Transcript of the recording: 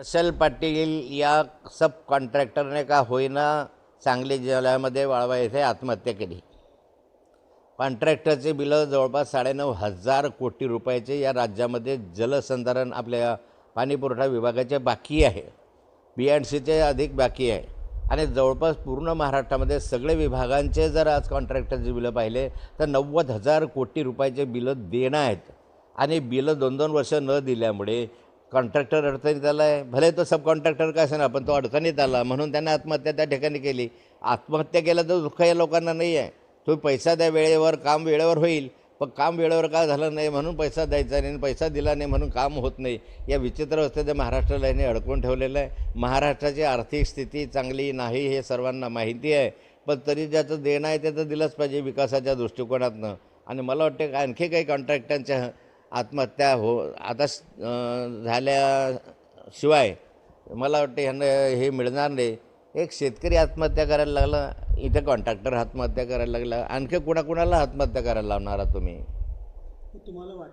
हर्षल पाटील या सब कॉन्ट्रॅक्टरने का होईना सांगली जिल्ह्यामध्ये वाळवा येथे आत्महत्या केली. कॉन्ट्रॅक्टरचे बिलं जवळपास साडेनऊ हजार कोटी रुपयाचे या राज्यामध्ये जलसंधारण आपल्या पाणीपुरवठा विभागाचे बाकी आहे. बी अँड सीचे अधिक बाकी आहे. आणि जवळपास पूर्ण महाराष्ट्रामध्ये सगळे विभागांचे जर आज कॉन्ट्रॅक्टरचे बिलं पाहिले तर नव्वद हजार कोटी रुपयाचे बिलं देणं आहेत. आणि बिलं दोन दोन वर्ष न दिल्यामुळे कॉन्ट्रॅक्टर अडचणीत आला आहे. भले तो सब कॉन्ट्रॅक्टर का असेना पण तो अडचणीत आला. म्हणून त्यांनी आत्महत्या त्या ठिकाणी केली. आत्महत्या केला तर दुःख या लोकांना नाही आहे. तुम्ही पैसा द्या वेळेवर काम वेळेवर होईल. पण काम वेळेवर का झालं नाही म्हणून पैसा द्यायचा नाही आणि पैसा दिला नाही म्हणून काम होत नाही. या विचित्र अवस्थेत महाराष्ट्राला याने अडकून ठेवलेलं आहे. महाराष्ट्राची आर्थिक स्थिती चांगली नाही हे सर्वांना माहिती आहे. पण तरी ज्याचं देणं आहे ते तर दिलंच पाहिजे विकासाच्या दृष्टिकोनातनं. आणि मला वाटतं का आणखी काही कॉन्ट्रॅक्टांच्या आत्महत्या हो आता झाल्याशिवाय मला वाटतं ह्यांना हे मिळणार नाही. एक शेतकरी आत्महत्या करायला लागला इथं कॉन्ट्रॅक्टर आत्महत्या करायला लागला आणखी कुणाकुणाला आत्महत्या करायला लावणार आहात तुम्ही? तुम्हाला वाटतं